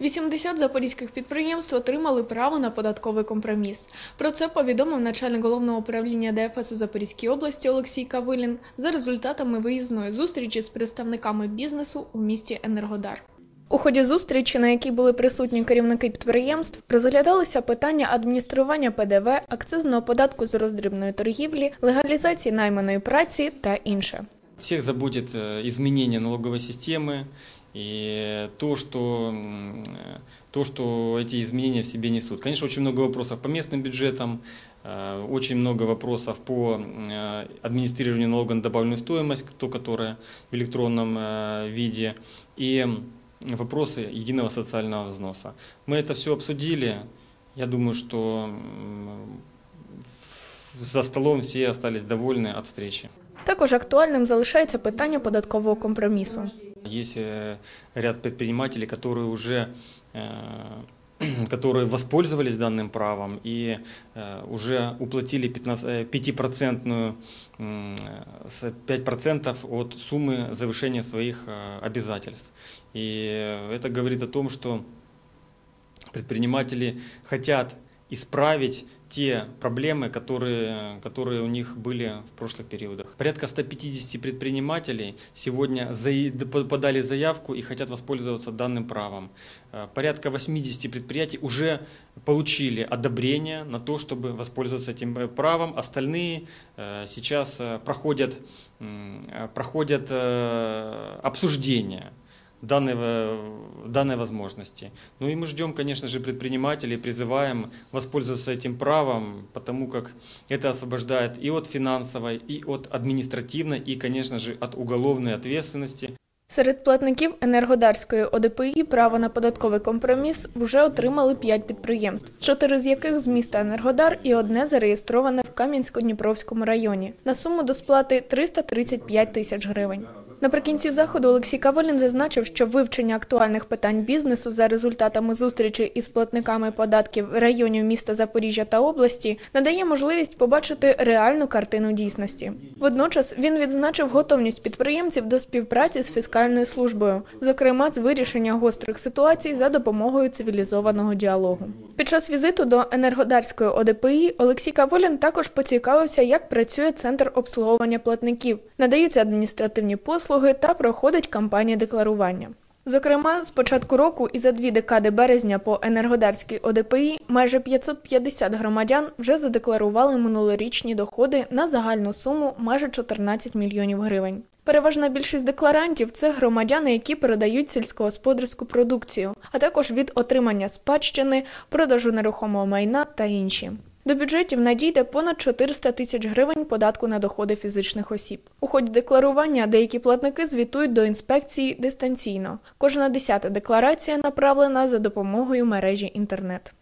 80 запорізьких підприємств отримали право на податковий компроміс. Про це повідомив начальник головного управління ДФС у Запорізькій області Олексій Кавилін за результатами виїзної зустрічі з представниками бізнесу у місті Енергодар. У ході зустрічі, на якій були присутні керівники підприємств, розглядалися питання адміністрування ПДВ, акцизного податку з роздрібної торгівлі, легалізації найманої праці та інше. Всех заботит э, изменение налоговой системы и то что, э, то, что эти изменения в себе несут. Конечно, очень много вопросов по местным бюджетам, э, очень много вопросов по администрированию налога на добавленную стоимость, то, которое в электронном виде, и вопросы единого социального взноса. Мы это все обсудили. Я думаю, что за столом все остались довольны от встречи. Також актуальним залишається питання податкового компромісу. Есть э, ряд предпринимателей, которые уже э, которые воспользовались данным правом и э, уже уплатили 15, э, 5%, м, с 5% от суммы завершения своих э, обязательств. И э, это говорит о том, что предприниматели хотят исправить те проблемы, которые, которые у них были в прошлых периодах. Порядка 150 предпринимателей сегодня подали заявку и хотят воспользоваться данным правом. Э, Порядка 80 предприятий уже получили одобрение на то, чтобы воспользоваться этим э, правом. Остальные э, сейчас проходят, проходят обсуждение данной, э, данной возможности. Ну и мы ждем, конечно же, предпринимателей, призываем воспользоваться этим правом, потому как это освобождает и от финансовой, и от административной, и, конечно же, от уголовной ответственности. Серед платників Енергодарської ОДПІ право на податковий компроміс вже отримали 5 підприємств, чотири з яких з міста Енергодар і одне зареєстроване в Кам'янсько-Дніпровському районі на суму до сплати 335 тисяч гривень. Наприкінці заходу Олексій Кавалін зазначив, що вивчення актуальних питань бізнесу за результатами зустрічі із платниками податків районів міста Запоріжжя та області надає можливість побачити реальну картину дійсності. Водночас він відзначив готовність підприємців до співпраці з фіскальною службою, зокрема з вирішення гострих ситуацій за допомогою цивілізованого діалогу. Під час візиту до Енергодарської ОДПІ Олексій Каволін також поцікавився, як працює центр обслуговування платників, надаються адміністративні послуги та проходить кампанія декларування. Зокрема, з початку року і за дві декади березня по Енергодарській ОДПІ майже 550 громадян вже задекларували минулорічні доходи на загальну суму майже 14 мільйонів гривень. Переважна більшість декларантів це громадяни, які передають сільськогосподарську продукцію, а також від отримання спадщини, продажу нерухомого майна та інші. До бюджетів надійде понад 400 тисяч гривень податку на доходи фізичних осіб. У ході декларування деякі платники звітують до інспекції дистанційно. Кожна десята декларація направлена за допомогою мережі інтернет.